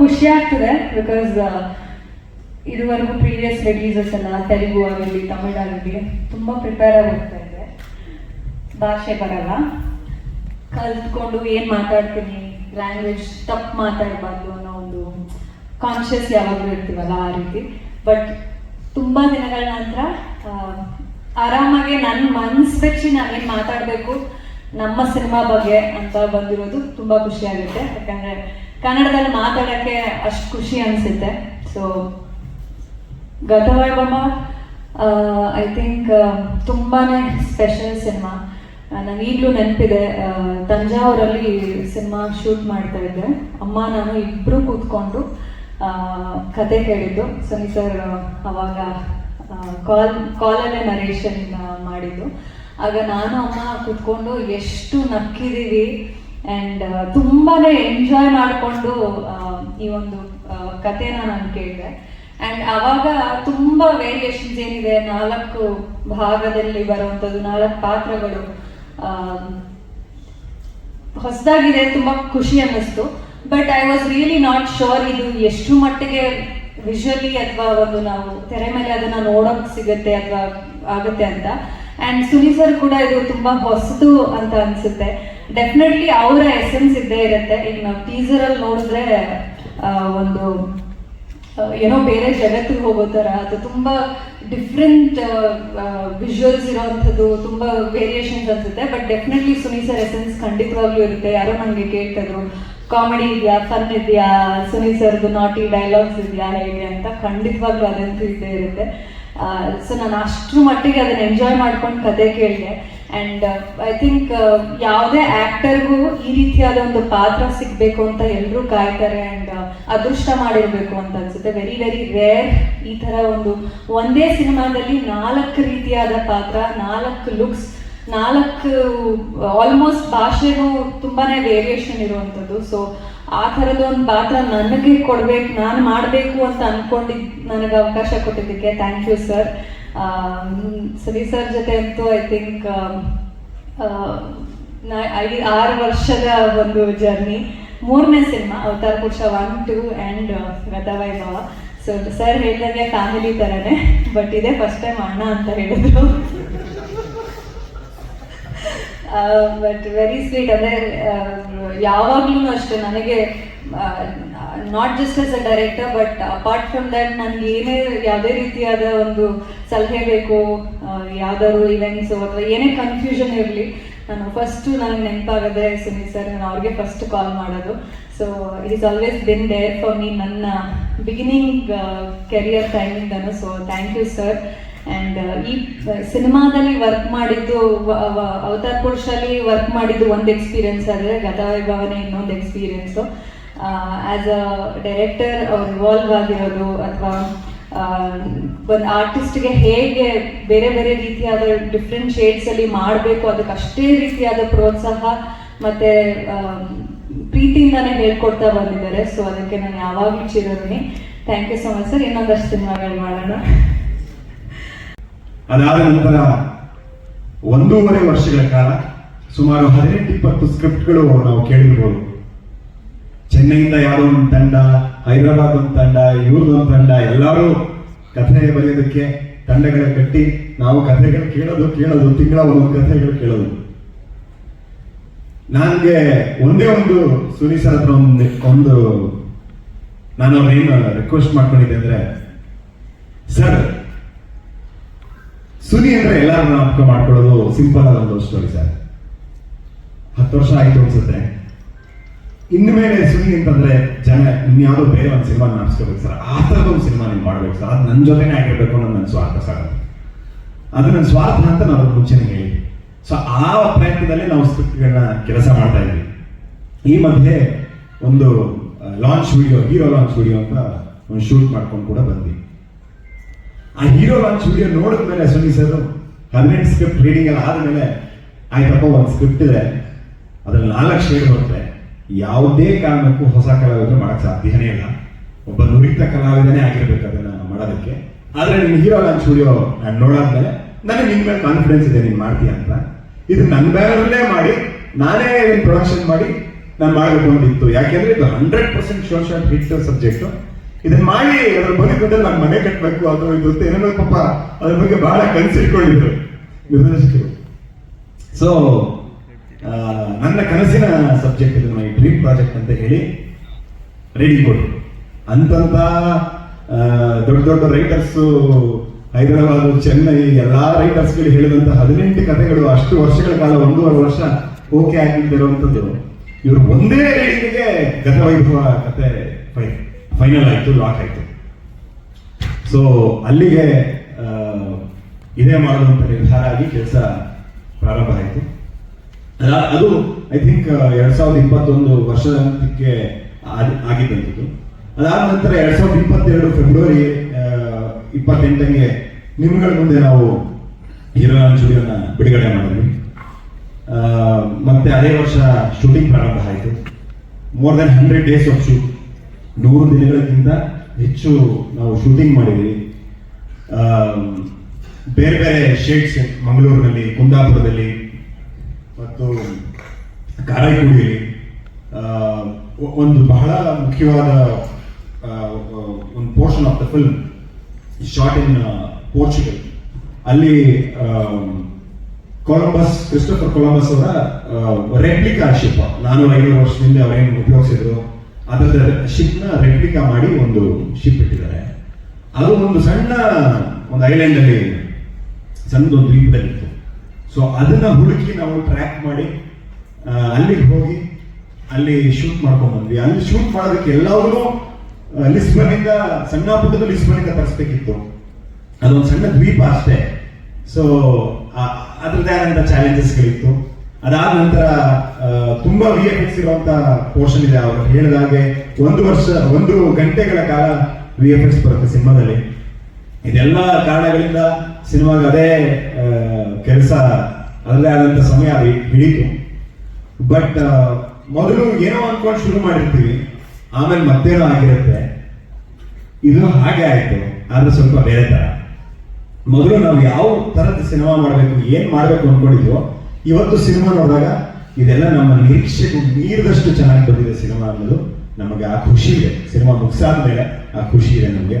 ಖುಷಿ ಆಗ್ತದೆ ಬಿಕಾಸ್ ಇದುವರೆಗೂ ಪ್ರೀವಿಯಸ್ ರಿಲೀಸಸ್ ಎಲ್ಲ ತೆಲುಗು ಆಗಲಿ ತಮಿಳ್ ಆಗಲಿ ತುಂಬ ಪ್ರಿಪೇರ್ ಆಗಿ ಹೋಗ್ತಾ ಇದೆ. ಭಾಷೆ ಬರಲ್ಲ. ಕಲ್ತ್ಕೊಂಡು ಏನು ಮಾತಾಡ್ತೀನಿ? ಲ್ಯಾಂಗ್ವೇಜ್ ತಪ್ಪು ಮಾತಾಡಬಾರ್ದು ಅನ್ನೋ ಒಂದು ಕಾನ್ಷಿಯಸ್ ಯಾವಾಗಲೂ ಇರ್ತೀವಲ್ಲ ಆ ರೀತಿ. ಬಟ್ ತುಂಬ ದಿನಗಳ ನಂತರ ಆರಾಮಾಗಿ ನನ್ನ ಮನ್ಸು ಬೆಚ್ಚಿ ನಾವೇನು ಮಾತಾಡಬೇಕು, ನಮ್ಮ ಸಿನಿಮಾ ಬಗ್ಗೆ ಅಂತ ಬಂದಿರೋದು ತುಂಬ ಖುಷಿ ಆಗುತ್ತೆ. ಯಾಕಂದರೆ ಕನ್ನಡದಲ್ಲಿ ಮಾತಾಡೋಕ್ಕೆ ಅಷ್ಟು ಖುಷಿ ಅನಿಸುತ್ತೆ. ಸೊ ಗತವೈಭವ ಐ ಥಿಂಕ್ ತುಂಬಾನೇ ಸ್ಪೆಷಲ್ ಸಿನಿಮಾ ನನಗೆ ಈಗಲೂ ನೆನಪಿದೆ ತಂಜಾವೂರಲ್ಲಿ ಸಿನಿಮಾ ಶೂಟ್ ಮಾಡ್ತಾ ಇದ್ದೆ. ಅಮ್ಮ, ನಾನು ಇಬ್ಬರು ಕೂತ್ಕೊಂಡು ಕತೆ ಕೇಳಿದ್ದು. ಸನಿ ಸರ್ ಅವಾಗ ಕಾಲ್, ಕಾಲಲ್ಲೇ ನರೇಷನ್ ಮಾಡಿದ್ದು. ಆಗ ನಾನು, ಅಮ್ಮ ಕೂತ್ಕೊಂಡು ಎಷ್ಟು ನಕ್ಕಿದೀವಿ ಆ್ಯಂಡ್ ತುಂಬಾನೇ ಎಂಜಾಯ್ ಮಾಡಿಕೊಂಡು ಈ ಒಂದು ಕಥೆನ ನಾನು ಕೇಳಿದೆ. ಆ್ಯಂಡ್ ಅವಾಗ ತುಂಬ ವೇರಿಯೇಷನ್ಸ್ ಏನಿದೆ, ನಾಲ್ಕು ಭಾಗದಲ್ಲಿ ಬರುವಂಥದ್ದು, ನಾಲ್ಕು ಪಾತ್ರಗಳು ಹೊಸದಾಗಿದೆ, ತುಂಬ ಖುಷಿ ಅನ್ನಿಸ್ತು. But I was really not sure ಇದು ಎಷ್ಟು ಮಟ್ಟಿಗೆ ವಿಜುವಲಿ ಅಥವಾ ಒಂದು ನಾವು ತೆರೆ ಮೇಲೆ ಅದನ್ನ ನೋಡೋಕ್ ಸಿಗುತ್ತೆ ಅಥವಾ ಆಗುತ್ತೆ ಅಂತ. ಅಂಡ್ ಸುನಿ ಸರ್ ಕೂಡ ಇದು ತುಂಬಾ ಹೊಸದು ಅಂತ ಅನ್ಸುತ್ತೆ. ಡೆಫಿನೆಟ್ಲಿ ಅವರ ಎಸೆನ್ಸ್ ಇದ್ದೇ ಇರುತ್ತೆ. ಈಗ ನಾವು ಟೀಸರ್ ಅಲ್ಲಿ ನೋಡಿದ್ರೆ ಒಂದು ಏನೋ ಬೇರೆ ಜಗತ್ತಿಗೆ ಹೋಗೋ ಥರ, ಅದು ತುಂಬ ಡಿಫ್ರೆಂಟ್ ವಿಜುವಲ್ಸ್ ಇರೋವಂಥದ್ದು ತುಂಬ ವೇರಿಯೇಷನ್ಸ್ ಅನ್ಸುತ್ತೆ. But definitely Suni sir essence ಖಂಡಿತವಾಗ್ಲೂ ಇರುತ್ತೆ. ಯಾರೋ ನನಗೆ ಕೇಳ್ತಿದ್ರು ಕಾಮಿಡಿ ಇದೆಯಾ? ಫನ್ ಇದೆಯಾ? ಸುನಿ ಸರ್ದು ನಾಟಿ ಡೈಲಾಗ್ಸ್ ಇದೆಯಾ? ಹೇಗೆ? ಅಂತ ಖಂಡಿತವಾಗ್ಲೂ ಅದಂತೂ ಇದ್ದೇ ಇರುತ್ತೆ. ಸೊ ನಾನು ಅಷ್ಟ್ರ ಮಟ್ಟಿಗೆ ಅದನ್ನ ಎಂಜಾಯ್ ಮಾಡ್ಕೊಂಡು ಕತೆ ಕೇಳಿದೆ. ಆ್ಯಂಡ್ ಐ ಥಿಂಕ್ ಯಾವುದೇ ಆ್ಯಕ್ಟರ್ಗೂ ಈ ರೀತಿಯಾದ ಒಂದು ಪಾತ್ರ ಸಿಗಬೇಕು ಅಂತ ಎಲ್ಲರೂ ಕಾಯ್ತಾರೆ ಆ್ಯಂಡ್ ಅದೃಷ್ಟ ಮಾಡಿರಬೇಕು ಅಂತ ಅನ್ಸುತ್ತೆ. ವೆರಿ ವೆರಿ ರೇರ್ ಈ ಥರ ಒಂದು ಒಂದೇ ಸಿನಿಮಾದಲ್ಲಿ ನಾಲ್ಕು ರೀತಿಯಾದ ಪಾತ್ರ, ನಾಲ್ಕು ಲುಕ್ಸ್ ನಾಲ್ಕು ಆಲ್ಮೋಸ್ಟ್ ಭಾಷೆನೂ ತುಂಬಾ ವೇರಿಯೇಷನ್ ಇರುವಂಥದ್ದು. ಸೊ ಆ ಥರದ ಒಂದು ಪಾತ್ರ ನನಗೆ ಕೊಡ್ಬೇಕು, ನಾನು ಮಾಡಬೇಕು ಅಂತ ಅನ್ಕೊಂಡಿದ್, ನನಗೆ ಅವಕಾಶ ಕೊಟ್ಟಿದ್ದಕ್ಕೆ ಥ್ಯಾಂಕ್ ಯು ಸರ್ ಸರಿ ಸರ್ ಜೊತೆ ಅಂತೂ ಐ ಥಿಂಕ್ ಐದು, ಆರು ವರ್ಷದ ಒಂದು ಜರ್ನಿ ಮೂರನೇ cinema Avatara Purusha one two and Gatavaibhava so sir ಹೇಳಿದಂಗೆ ಫ್ಯಾಮಿಲಿ ಥರನೇ ಬಟ್ ಇದೇ ಫಸ್ಟ್ ಟೈಮ್ ಅಣ್ಣ ಅಂತ ಹೇಳಿದ್ರು. ಬಟ್ ವೆರಿ ಸ್ವೀಟ್ ಅಂದರೆ ಯಾವಾಗ್ಲೂ ಅಷ್ಟೇ, ನನಗೆ not just as a director but apart from that ನನಗೆ ಏನೇ ಯಾವುದೇ ರೀತಿಯಾದ ಒಂದು ಸಲಹೆ ಬೇಕು ಯಾವ್ದಾದ್ರು ಇವೆಂಟ್ಸ್ ಅಥವಾ ಏನೇ ಕನ್ಫ್ಯೂಷನ್ ಇರಲಿ, ನಾನು ಫಸ್ಟು ನನಗೆ ನೆನಪಾಗದೆ ಸುನಿ ಸರ್ ನಾನು ಅವ್ರಿಗೆ ಫಸ್ಟ್ ಕಾಲ್ ಮಾಡೋದು. So it is always been there for me ನನ್ನ beginning career ಟೈಮಿಂದನು so thank you sir and ಈ ಸಿನಿಮಾದಲ್ಲಿ ವರ್ಕ್ ಮಾಡಿದ್ದು ಅವತಾರ್ ಪುರುಷಲ್ಲಿ ವರ್ಕ್ ಮಾಡಿದ್ದು ಒಂದು ಎಕ್ಸ್ಪೀರಿಯನ್ಸ್ ಆದರೆ ಗತವೈಭವನೇ ಇನ್ನೊಂದು ಎಕ್ಸ್ಪೀರಿಯನ್ಸು ಆ್ಯಸ್ ಅ ಡೈರೆಕ್ಟರ್ ಅವ್ರು ಇವಾಲ್ವ್ ಆಗಿರೋದು ಅಥವಾ ಒಂದು ಆರ್ಟಿಸ್ಟ್ಗೆ ಹೇಗೆ ಬೇರೆ ಬೇರೆ ರೀತಿಯಾದ ಡಿಫ್ರೆಂಟ್ ಶೇಡ್ಸಲ್ಲಿ ಮಾಡಬೇಕು, ಅದಕ್ಕೆ ಅಷ್ಟೇ ರೀತಿಯಾದ ಪ್ರೋತ್ಸಾಹ ಮತ್ತು ಪ್ರೀತಿಯಿಂದಾನೇ ಹೇಳ್ಕೊಡ್ತಾ ಬಂದಿದ್ದಾರೆ. ಸೊ ಅದಕ್ಕೆ ನಾನು ಯಾವಾಗಲೂ ಚಿರೋನಿ thank you so much sir ಇನ್ನೊಂದಷ್ಟು ಸಿನಿಮಾಗಳು ಮಾಡೋಣ. ಅದಾದ ನಂತರ ಒಂದೂವರೆ ವರ್ಷಗಳ ಕಾಲ, ಸುಮಾರು ಹದಿನೆಂಟು ಇಪ್ಪತ್ತು ಸ್ಕ್ರಿಪ್ಟ್ಗಳು ನಾವು ಕೇಳಿರ್ಬೋದು. ಚೆನ್ನೈಯಿಂದ ಯಾರೋ ಒಂದು ತಂಡ, ಹೈದರಾಬಾದ್ ಒಂದು ತಂಡ, ಇವ್ರದ್ದು ಒಂದು ತಂಡ, ಎಲ್ಲರೂ ಕಥೆ ಬರೆಯೋದಕ್ಕೆ ತಂಡಗಳ ಕಟ್ಟಿ ನಾವು ಕಥೆಗಳು ಕೇಳೋದು ಕೇಳೋದು, ತಿಂಗಳ ಒಂದು ಕಥೆಗಳು ಕೇಳೋದು. ನನಗೆ ಒಂದೇ ಒಂದು ಸುನಿ ಸರ್ ಹತ್ರ ಒಂದು ಒಂದು ನಾನು ಅವ್ರನ್ನೇನು ರಿಕ್ವೆಸ್ಟ್ ಮಾಡ್ಕೊಂಡಿದ್ದೆ ಅಂದ್ರೆ ಸರ್ ಸುನಿ ಅಂದ್ರೆ ಎಲ್ಲರೂ ಜ್ಞಾಪಕ ಮಾಡ್ಕೊಳ್ಳೋದು ಸಿಂಪಲ್ ಆದ ಒಂದು ಸ್ಟೋರಿ ಸರ್ ಹತ್ತು ವರ್ಷ ಆಯ್ತು ಅನ್ಸುತ್ತೆ. ಇನ್ನು ಮೇಲೆ ಅಂತಂದ್ರೆ ಜನ ಇನ್ಯಾವುದೋ ಬೇರೆ ಒಂದು ಸಿನಿಮಾ ನಾಪಿಸ್ಕೋಬೇಕು ಸರ್. ಆ ಥರದ ಒಂದು ಸಿನಿಮಾ ನೀವು ಮಾಡ್ಬೇಕು ಸರ್. ಅದು ನನ್ನ ಜೊತೆನೇ ಆಗಿರ್ಬೇಕು ಅನ್ನೋ ನನ್ನ ಸ್ವಾರ್ಥ ಅದು. ಅದು ನನ್ನ ಸ್ವಾರ್ಥ ಅಂತ ನಾನು ಮುಂಚೆನೆ ಹೇಳಿ. ಸೊ ಆ ಪ್ರಯತ್ನದಲ್ಲಿ ನಾವು ಸ್ಕ್ರಿಪ್ಟ್ಗಳನ್ನ ಕೆಲಸ ಮಾಡ್ತಾ ಇದ್ವಿ. ಈ ಮಧ್ಯೆ ಒಂದು launch video hero launch video ಅಂತ ಒಂದು ಶೂಟ್ ಮಾಡ್ಕೊಂಡು ಕೂಡ ಬಂದ್ವಿ. ಆ ಹೀರೋ ಲಾಂಚ್ ವಿಡಿಯೋ ನೋಡಿದ ಮೇಲೆ ಸುನಿ ಸರ್ ಹದಿನೆಂಟು ಸ್ಕ್ರಿಪ್ಟ್ ರೀಡಿಂಗ್ ಎಲ್ಲ ಆದ್ಮೇಲೆ, ಆಯ್ತಪ್ಪ, ಒಂದು ಸ್ಕ್ರಿಪ್ಟ್ ಇದೆ. ಅದ್ರಲ್ಲಿ ನಾಲ್ಕು ಶೇಡ್ ಬರುತ್ತೆ. ಯಾವುದೇ ಕಾರಣಕ್ಕೂ ಹೊಸ ಕಲಾವಿದರು ಮಾಡಕ್ ಸಾಧ್ಯನೇ ಇಲ್ಲ. ಒಬ್ಬ ನುರಿತ ಕಲಾವಿದನೇ ಆಗಿರ್ಬೇಕು ಅದನ್ನ ಮಾಡೋದಕ್ಕೆ. ಆದ್ರೆ ನಿಮ್ ಹೀರೋ ಲಾಂಚ್ ಸ್ಟುಡಿಯೋ ನಾನು ನೋಡಾದ್ಮೇಲೆ ನನಗೆ ನಿನ್ ಮೇಲೆ ಕಾನ್ಫಿಡೆನ್ಸ್ ಇದೆ, ನೀನು ಮಾಡ್ತೀಯ ಅಂತ. ಇದು ನನ್ನ ಬ್ಯಾನರ್ಲೇ ಮಾಡಿ, ನಾನೇ ಪ್ರೊಡಕ್ಷನ್ ಮಾಡಿ ನಾನು ಮಾಡಬೇಕು ಅಂತ ಇತ್ತು ಯಾಕೆಂದ್ರೆ ಇದು hundred percent sure shot hit subject ಇದನ್ನ ಮಾಡಿ ಅದ್ರ ಬದುಕದಲ್ಲಿ ನಾನು ಮನೆ ಕಟ್ಟಬೇಕು ಅದು ಇದು ಏನೋ ಪಾಪ ಅದ್ರ ಬಗ್ಗೆ ಬಹಳ ಕನ್ಸಿಟ್ಕೊಂಡಿದ್ರು. ನಿರ್ದೇಶಕರು. ಸೊ ನನ್ನ ಕನಸಿನ ಸಬ್ಜೆಕ್ಟ್ ಇದು ಮೈ ಡ್ರೀಮ್ ಪ್ರಾಜೆಕ್ಟ್ ಅಂತ ಹೇಳಿ ರೆಡಿ ಕೊಟ್ಟರು ಅಂತಂತ ದೊಡ್ಡ ದೊಡ್ಡ ರೈಟರ್ಸ್ ಹೈದರಾಬಾದ್, ಚೆನ್ನೈ ಎಲ್ಲಾ ರೈಟರ್ಸ್ಗಳು ಹೇಳಿದಂಥ ಹದಿನೆಂಟು ಕಥೆಗಳು ಅಷ್ಟು ವರ್ಷಗಳ ಕಾಲ ಒಂದೂವರೆ ವರ್ಷ ಓಕೆ ಆಗಿದ್ದಿರುವಂಥದ್ದು. ಇವರು ಒಂದೇ ರೀಡಿಂಗಿಗೆ ಗತವೈಭವ ಕತೆ ಫೈನಲ್ ಆಯಿತು ಲಾಕ್ ಆಯ್ತು. ಸೊ ಅಲ್ಲಿಗೆ ಇದೇ ಅಂತ ನಿರ್ಧಾರ ಆಗಿ ಕೆಲಸ ಪ್ರಾರಂಭ ಆಯಿತು. ಅದ- ಐ ಥಿಂಕ್ ಎರಡ್ ಸಾವಿರದ ಇಪ್ಪತ್ತೊಂದು ವರ್ಷದ ಅಂತ್ಯಕ್ಕೆ ಆಗಿದ್ದಂಥದ್ದು ಅದಾದ ನಂತರ ಎರಡ್ ಸಾವಿರದ ಇಪ್ಪತ್ತೆರಡು ಫೆಬ್ರವರಿ ಇಪ್ಪತ್ತೆಂಟಕ್ಕೆ ನಿಮ್ಗಳ ಮುಂದೆ ನಾವು ಹೀರೋ ಸ್ಟುಡಿಯೋನ ಬಿಡುಗಡೆ ಮಾಡಿದ್ವಿ. ಮತ್ತೆ ಅದೇ ವರ್ಷ ಶೂಟಿಂಗ್ ಪ್ರಾರಂಭ ಆಯಿತು. More than hundred days of shoot ನೂರು ದಿನಗಳಿಗಿಂತ ಹೆಚ್ಚು ನಾವು ಶೂಟಿಂಗ್ ಮಾಡಿದ್ವಿ. ಬೇರೆ ಬೇರೆ ಶೇಡ್ಸ್ ಮಂಗಳೂರಿನಲ್ಲಿ, ಕುಂದಾಪುರದಲ್ಲಿ ಮತ್ತು, ಕಾರೈಕುಡಿಯಲ್ಲಿ ಒಂದು ಬಹಳ ಮುಖ್ಯವಾದ ಒಂದು portion of the film shot in Portugal ಅಲ್ಲಿ ಕೊಲಂಬಸ್ ಕ್ರಿಸ್ಟೋಫರ್ ಕೊಲಂಬಸ್ ಅವರ ರೆಪ್ಲಿಕಾ ಶಿಪ್ ನಾನು ಐನೂರು ವರ್ಷದಿಂದ ಅವರೇನು ಉಪಯೋಗಿಸಿದ್ರು, ಅದರ ಶಿಪ್ನ ರೆಪ್ಲಿಕಾ ಮಾಡಿ ಒಂದು ಶಿಪ್ ಇಟ್ಟಿದ್ದಾರೆ. ಅದು ಒಂದು ಸಣ್ಣ, ಒಂದು ಐಲ್ಯಾಂಡ್ ಅಲ್ಲಿ, ಸಣ್ಣದೊಂದು ದ್ವೀಪದಲ್ಲಿತ್ತು. ಸೊ ಅದನ್ನ ಹುಡುಕಿ ನಾವು ಟ್ರ್ಯಾಕ್ ಮಾಡಿ ಅಲ್ಲಿಗೆ ಹೋಗಿ, ಅಲ್ಲಿ ಶೂಟ್ ಮಾಡ್ಕೊಂಡ್ ಬಂದ್ವಿ. ಅಲ್ಲಿ ಶೂಟ್ ಮಾಡೋದಕ್ಕೆ ಎಲ್ಲವನ್ನು ಲಿಸ್ಬನ್ ಇಂದ ಸಣ್ಣ ಪುಟ್ಟದ ಲಿಸ್ಬನ್ ಇಂದ ತರಿಸ್ಬೇಕಿತ್ತು. ಅದೊಂದು ಸಣ್ಣ ದ್ವೀಪ ಅಷ್ಟೇ. ಸೊ ಅದ್ರದ್ದೇ ಆದಂತ ಚಾಲೆಂಜಸ್ಗಳಿತ್ತು ಅದಾದ ನಂತರ ತುಂಬಾ ವಿ ಎಫ್ ಎಕ್ಸ್ ಇರುವಂತ ಪೋರ್ಷನ್ ಇದೆ. ಅವರು ಹೇಳಿದ ಹಾಗೆ ಒಂದು ವರ್ಷ, ಒಂದು ಗಂಟೆಗಳ ಕಾಲ ವಿ ಎಫ್ ಎಕ್ಸ್ ಬರುತ್ತೆ ಸಿನಿಮಾದಲ್ಲಿ. ಇದೆಲ್ಲ ಕಾರಣಗಳಿಂದ ಸಿನಿಮಾಗ ಅದೇ ಕೆಲಸ ಅದರಲ್ಲೇ ಆದಂಥ ಸಮಯ ಅದು ಹಿಡಿತು ಬಟ್ ಮೊದಲು ಏನೋ ಅನ್ಕೊಂಡು ಶುರು ಮಾಡಿರ್ತೀವಿ. ಆಮೇಲೆ ಮತ್ತೇನೋ ಆಗಿರುತ್ತೆ. ಇದು ಹಾಗೆ ಆಯ್ತು. ಆದ್ರೆ ಸ್ವಲ್ಪ ಬೇರೆ ತರ. ಮೊದಲು ನಾವು ಯಾವ ಥರದ ಸಿನಿಮಾ ಮಾಡಬೇಕು, ಏನು ಮಾಡಬೇಕು ಅನ್ಕೊಂಡಿದ್ವೋ, ಇವತ್ತು ಸಿನಿಮಾ ನೋಡಿದಾಗ ಇದೆಲ್ಲ ನಮ್ಮ ನಿರೀಕ್ಷೆಗೂ ಮೀರಿದಷ್ಟು ಚೆನ್ನಾಗಿ ಬಂದಿದೆ ಸಿನಿಮಾ ಅನ್ನೋದು ನಮಗೆ ಆ ಖುಷಿ ಇದೆ. ಸಿನಿಮಾ ಮುಗಿಸಾದ್ಮೇಲೆ ಆ ಖುಷಿ ಇದೆ ನಮಗೆ.